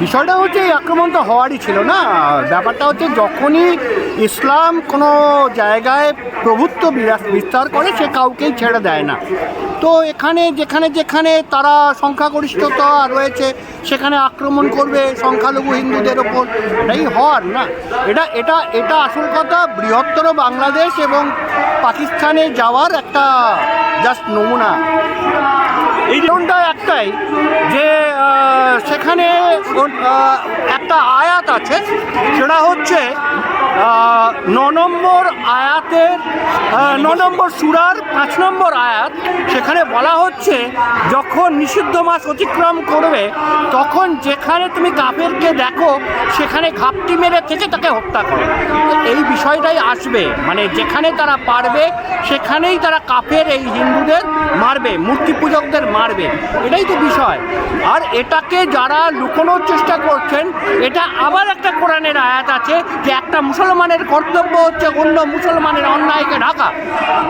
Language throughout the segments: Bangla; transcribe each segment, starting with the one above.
বিষয়টা হচ্ছে এই আক্রমণ তো হওয়ারই ছিল না। ব্যাপারটা হচ্ছে যখনই ইসলাম কোনো জায়গায় প্রভুত্ব বিস্তার করে, সে কাউকেই ছেড়ে দেয় না। তো এখানে, যেখানে যেখানে তারা সংখ্যাগরিষ্ঠতা রয়েছে, সেখানে আক্রমণ করবে সংখ্যালঘু হিন্দুদের ওপর। এটাই হওয়ার না? এটা এটা এটা আসল কথা। বৃহত্তর বাংলাদেশ এবং পাকিস্তানে যাওয়ার একটা জাস্ট নমুনা। এই কারণটা একটাই যে সেখানে একটা আয়াত আছে, সেটা হচ্ছে ন নম্বর আয়াতের ন নম্বর সুরার পাঁচ নম্বর আয়াত, সেখানে বলা হচ্ছে, যখন নিষিদ্ধ মাস অতিক্রম করবে, তখন যেখানে তুমি কাপেরকে দেখো, সেখানে ঘাপটি মেরে থেকে তাকে হত্যা করে। এই বিষয়টাই আসবে মানে যেখানে তারা পারবে, সেখানেই তারা কাপের এই হিন্দুদের মারবে, মূর্তি পূজকদের মারবে। এটাই তো বিষয়। আর এটাকে যারা লুকোনোর চেষ্টা করছেন এটা আবার একটা কোরআনের আয়াত আছে যে একটা মুসলমানের কর্তব্য হচ্ছে অন্য মুসলমানের অন্যায়কে ঢাকা।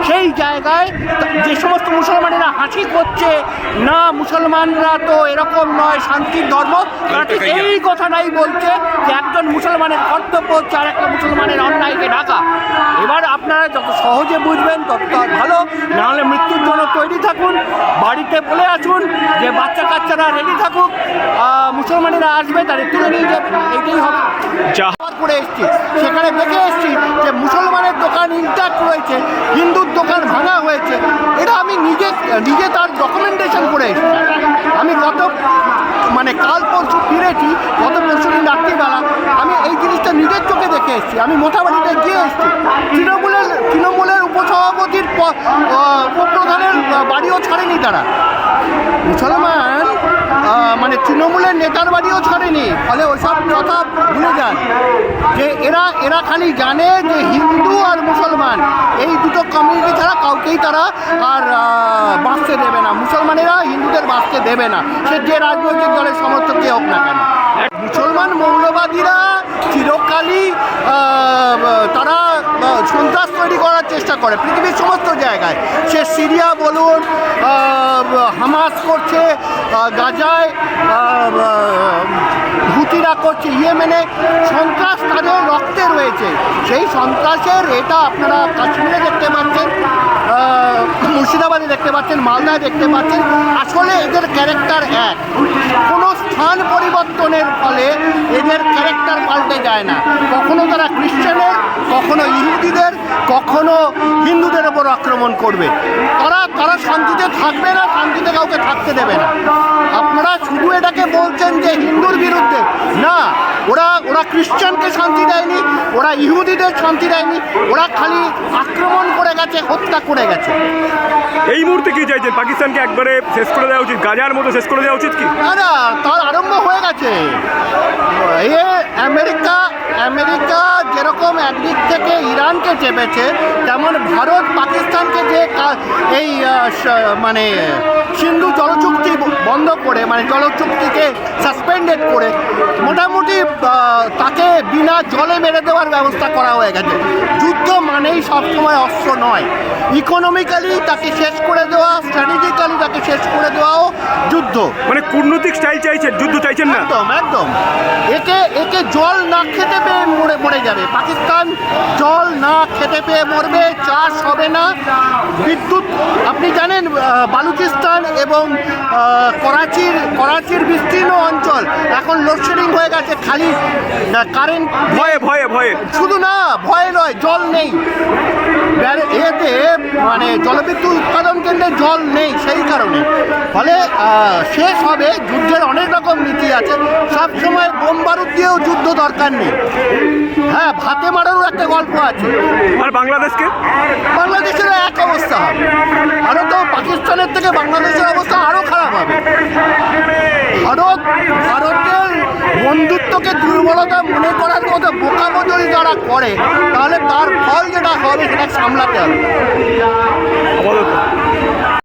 সেই জায়গায় যে সমস্ত মুসলমানেরা হাসি করছে না মুসলমানরা তো এরকম নয় শান্তির ধর্ম। তারা ঠিক এই কথাটাই বলছে যে একজন মুসলমানের কর্তব্য হচ্ছে আর আপনারা যত সহজে বুঝবেন তত ভালো। নাহলে মৃত্যুর জন্য তৈরি থাকুন বাড়িতে বলে আসুন যে বাচ্চা কাচ্চারা রেডি থাকুক মুসলমানেরা আসবে তাদের তুলে নিয়ে যাবে। এইটাই হবে। করে এসছি। সেখানে দেখে এসছি যে মুসলমানের দোকান ইন্ট্যাক্ট রয়েছে হিন্দুর দোকান ভাঙা হয়েছে। এটা আমি নিজে নিজে তার ডকুমেন্টেশন করে এসেছি। আমি গত মানে কাল পরশু ফিরেছি গত পরশু দিন রাত্রিবেলা। আমি এই জিনিসটা নিজের চোখে দেখে এসেছি। আমি মোটামুটিতে গিয়ে এসেছি। তৃণমূলের তৃণমূলের উপসভাপতির উপপ্রধানের বাড়িও ছাড়েনি তারা। মুসলমান মানে তৃণমূলের নেতার বাড়িও ছাড়েনি, ফলে ওসব কথা ভুলে যান। যে এরা এরা খালি জানে যে হিন্দু আর মুসলমান, এই দুটো কমিউনিটি ছাড়া কাউকেই তারা আর বাঁচতে দেবে না। মুসলমানেরা হিন্দুদের বাঁচতে দেবে না। সে যে রাজনৈতিক দলের সমর্থকই হোক না কেন। মুসলমান মৌলবাদীরা চিরকালই তারা সন্ত্রাস তৈরি করার চেষ্টা করে পৃথিবীর সমস্ত জায়গায়। সে সিরিয়া বলুন হামাস করছে গাজায় হুতিরা করছে, ইয়েমেনে সন্ত্রাস তাদের রক্তে রয়েছে। সেই সন্ত্রাসের এটা আপনারা কাশ্মীরে দেখতে পাচ্ছেন মুর্শিদাবাদে দেখতে পাচ্ছেন, মালদায় দেখতে পাচ্ছেন। আসলে এদের ক্যারেক্টার এক। কোনো স্থান পরিবর্তনের ফলে এদের যায় না। কখনো তারা খ্রিস্টানের কখনো ইহুদিদের, কখনো হিন্দুদের ওপর আক্রমণ করবে। তারা তারা শান্তিতে থাকবে না, শান্তিতে কাউকে থাকতে দেবে না। আপনারা শুধু এটাকে বলছেন যে হিন্দুর বিরুদ্ধে। না ওরা ওরা খ্রিশ্চানকে শান্তি দেয়নি ওরা ইহুদিদের শান্তি দেয়নি ওরা খালি আক্রমণ করে গেছে হত্যা করে গেছে। এই মুহূর্তে কি চাইছেন? পাকিস্তানকে একবারে শেষ করে দেওয়া উচিত? গাজার মতো শেষ করে দেওয়া উচিত কি? না তার আরম্ভ হয়ে গেছে। এ আমেরিকা আমেরিকা যেরকম একদিক থেকে ইরানকে চেপেছে তেমন ভারত পাকিস্তানকে যে এই মানে সিন্ধু জলচুক্তি বন্ধ করে মানে জলচুক্তিকে সাসপেন্ডেড করে মোটামুটি তাকে বিনা জলে মেরে দেওয়ার ব্যবস্থা করা হয়ে গেছে। যুদ্ধ মানেই সবসময় অস্ত্র নয়। ইকোনমিক্যালি তাকে শেষ করে দেওয়া স্ট্র্যাটেজিক্যালি তাকে শেষ করে দেওয়াও যুদ্ধ। মানে কূটনৈতিক স্টাইল চাইছেন যুদ্ধ চাইছেন না? একদম একদম। একে একে জল না খেতে পেয়ে যাবে। পাকিস্তান জল না খেতে পেয়ে মরবে চাষ হবে না। বিদ্যুৎ আপনি জানেন বালুচিস্তান এবং করাচির করাচির বিস্তীর্ণ অঞ্চল এখন লোডশেডিং হয়ে গেছে খালি কারেন্ট ভয়ে ভয়ে ভয়ে। শুধু না ভয় নয় জল নেই। এতে মানে জলবিদ্যুৎ উৎপাদন কেন্দ্রে জল নেই সেই কারণে। ফলে শেষ হবে যুদ্ধের অনেক রকম নীতি। আছে সব সময় বোম বারুদ দিয়েও যুদ্ধ দরকার নেই। হ্যাঁ ভাতে মারারও একটা গল্প আছে। আর বাংলাদেশকে? বাংলাদেশের এক অবস্থা হবে। আরও তো পাকিস্তানের থেকে বাংলাদেশের অবস্থা আরও খারাপ হবে। ভারত ভারতের বন্ধুত্বকে দুর্বলতা মনে করার মতো বোকামো যদি তারা করে তাহলে তার ফল যেটা হবে সেটা সামলাতে হবে।